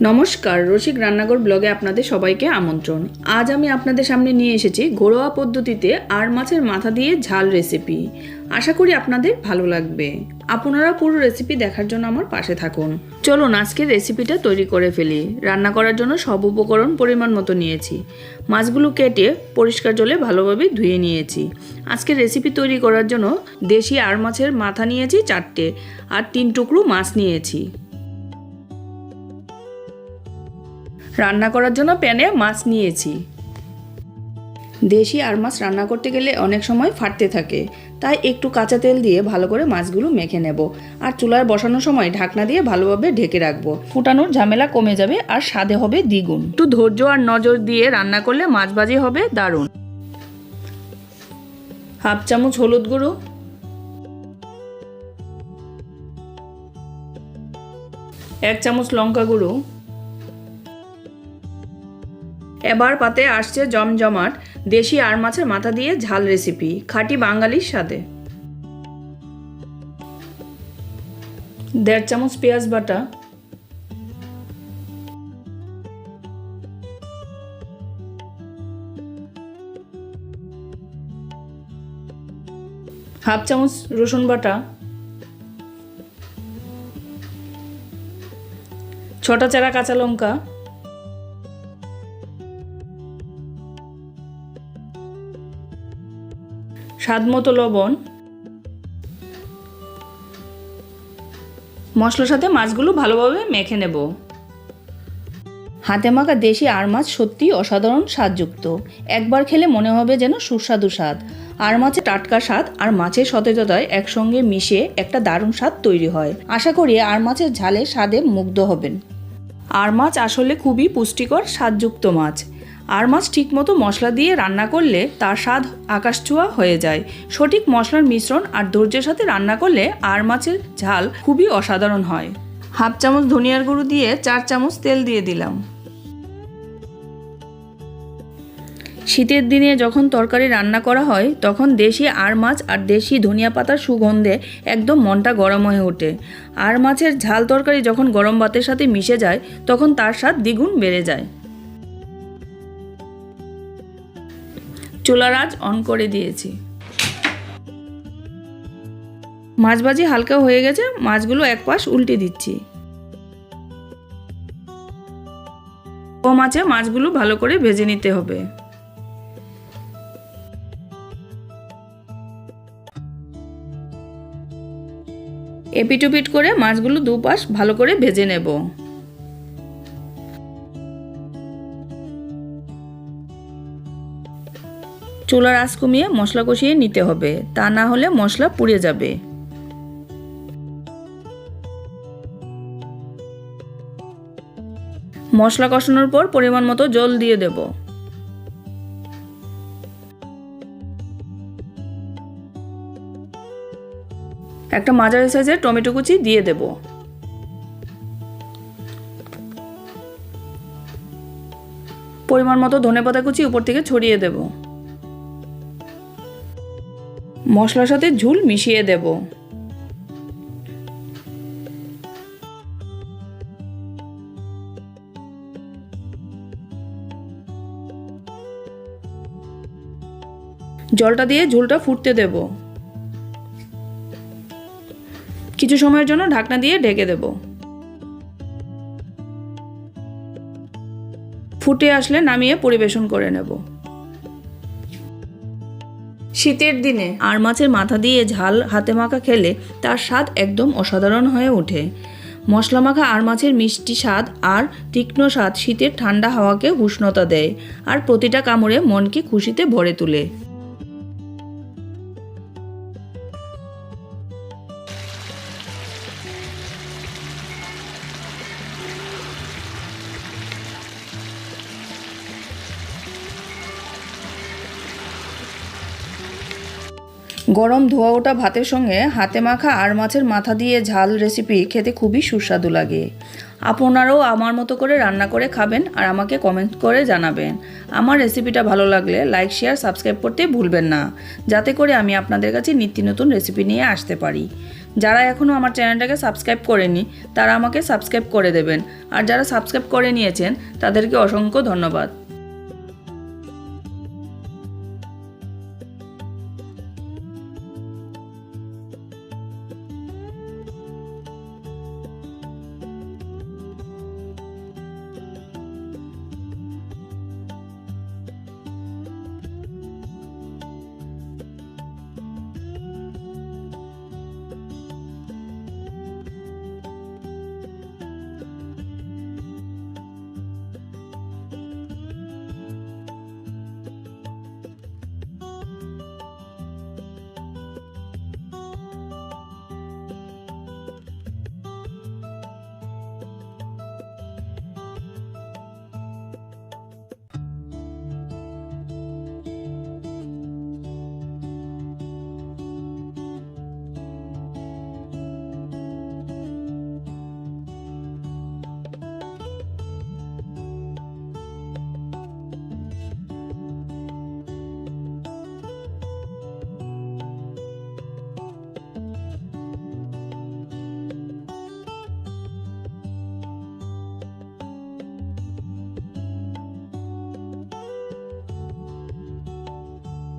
নমস্কার, রসিক রান্নাঘর ব্লগে আপনাদের সবাইকে আমন্ত্রণ। আজ আমি আপনাদের সামনে নিয়ে এসেছি ঘরোয়া পদ্ধতিতে আর মাছের মাথা দিয়ে ঝাল রেসিপি আশা করি আপনাদের ভালো লাগবে। আপনারা পুরো রেসিপি দেখার জন্য আমার পাশে থাকুন। চলুন আজকের রেসিপিটা তৈরি করে ফেলি। রান্না করার জন্য সব উপকরণ পরিমাণ মতো নিয়েছি। মাছগুলো কেটে পরিষ্কার জলে ভালোভাবে ধুয়ে নিয়েছি। আজকের রেসিপি তৈরি করার জন্য দেশি আর মাছের মাথা নিয়েছি চারটে আর তিন টুকরো মাছ নিয়েছি। রান্না করার জন্য প্যানে মাছ নিয়েছি। দেশি আর মাছ রান্না করতে গেলে অনেক সময় ফাটতে থাকে। তাই একটু কাঁচা তেল দিয়ে ভালো করে মাছগুলো মেখে নেব। আর চুলায় বসানোর সময় ঢাকনা দিয়ে ভালোভাবে ঢেকে রাখব। ফুটানোর ঝামেলা কমে যাবে আর স্বাদে হবে দ্বিগুণ। একটু ধৈর্য আর নজর দিয়ে রান্না করলে মাছ ভাজি হবে দারুণ। হাফ চামচ হলুদ গুঁড়ো। এক চামচ লঙ্কা গুঁড়ো। এবার পাতে আসছে জমজমাট, দেশি আর মাছের মাথা দিয়ে ঝাল রেসিপি খাঁটি বাঙালির স্বাদে। দেড় চামচ পেঁয়াজ বাটা। হাফ চামচ রসুন বাটা। ছটা চারা কাঁচা লঙ্কা। স্বাদ মতো লবণ, মশলার সাথে মাছগুলো ভালোভাবে মেখে নেব। হাতে মাখা দেশি আর মাছ সত্যিই অসাধারণ স্বাদযুক্ত। একবার খেলে মনে হবে যেন সুস্বাদু স্বাদ। আর মাছের টাটকা স্বাদ আর মাছের সতেজতায় একসঙ্গে মিশে একটা দারুণ স্বাদ তৈরি হয়। আশা করি আর মাছের ঝালে স্বাদে মুগ্ধ হবেন। আর মাছ আসলে খুবই পুষ্টিকর স্বাদযুক্ত মাছ। আর মাছ ঠিকমতো মশলা দিয়ে রান্না করলে তার স্বাদ আকাশছোঁয়া হয়ে যায়। সঠিক মশলার মিশ্রণ আর ধৈর্যের সাথে রান্না করলে আর মাছের ঝাল খুবই অসাধারণ হয়। হাফ চামচ ধনিয়ার গুঁড়ো দিয়ে চার চামচ তেল দিয়ে দিলাম। শীতের দিনে যখন তরকারি রান্না করা হয়, তখন দেশি আর মাছ আর দেশি ধনিয়া পাতার সুগন্ধে একদম মনটা গরম হয়ে ওঠে। আর মাছের ঝাল তরকারি যখন গরম ভাতের সাথে মিশে যায়, তখন তার স্বাদ দ্বিগুণ বেড়ে যায়। চুলার আঁচ অন করে দিয়েছি। মাছ ভাজি হালকা হয়ে গেছে, মাছগুলো এক পাশ উল্টে দিচ্ছি। কম আছে, মাছগুলো ভালো করে ভেজে নিতে হবে। এপিটুপিট করে মাছগুলো দুপাশ ভালো করে ভেজে নেব। চুলার আঁচ কমিয়ে মশলা কষিয়ে নিতে হবে। তা না হলে মশলা পুড়ে যাবে। মশলা কষানোর পর পরিমাণ মতো জল দিয়ে দেব। একটা মাঝারি সাইজের টমেটো কুচি দিয়ে দেব। পরিমাণ মতো ধনেপাতা কুচি উপর থেকে ছড়িয়ে দেব। মশলার সাথে ঝুল মিশিয়ে দেব। জলটা দিয়ে ঝুলটা ফুটতে দেব। কিছু সময়ের জন্য ঢাকনা দিয়ে ঢেকে দেব। ফুটে আসলে নামিয়ে পরিবেশন করে নেব। শীতের দিনে আর মাছের মাথা দিয়ে ঝাল হাতে মাখা খেলে তার স্বাদ একদম অসাধারণ হয়ে ওঠে। মশলা মাখা আর মাছের মিষ্টি স্বাদ আর তীক্ষ্ণ স্বাদ শীতের ঠান্ডা হাওয়াকে উষ্ণতা দেয় আর প্রতিটা কামড়ে মনকে খুশিতে ভরে তোলে। গরম ধোয়া ওঠা ভাতের সঙ্গে, হাতে মাখা আর মাছের মাথা দিয়ে ঝাল রেসিপি খেতে খুবই সুস্বাদু লাগে। আপনারাও আমার মতো করে রান্না করে খাবেন আর আমাকে কমেন্ট করে জানাবেন। আমার রেসিপিটা ভালো লাগলে লাইক শেয়ার সাবস্ক্রাইব করতে ভুলবেন না। যাতে করে আমি আপনাদের কাছে নিত্য নতুন রেসিপি নিয়ে আসতে পারি। যারা এখনও আমার চ্যানেলটাকে সাবস্ক্রাইব করেনি, তারা আমাকে সাবস্ক্রাইব করে দেবেন। আর যারা সাবস্ক্রাইব করে নিয়েছেন, তাদেরকে অসংখ্য ধন্যবাদ।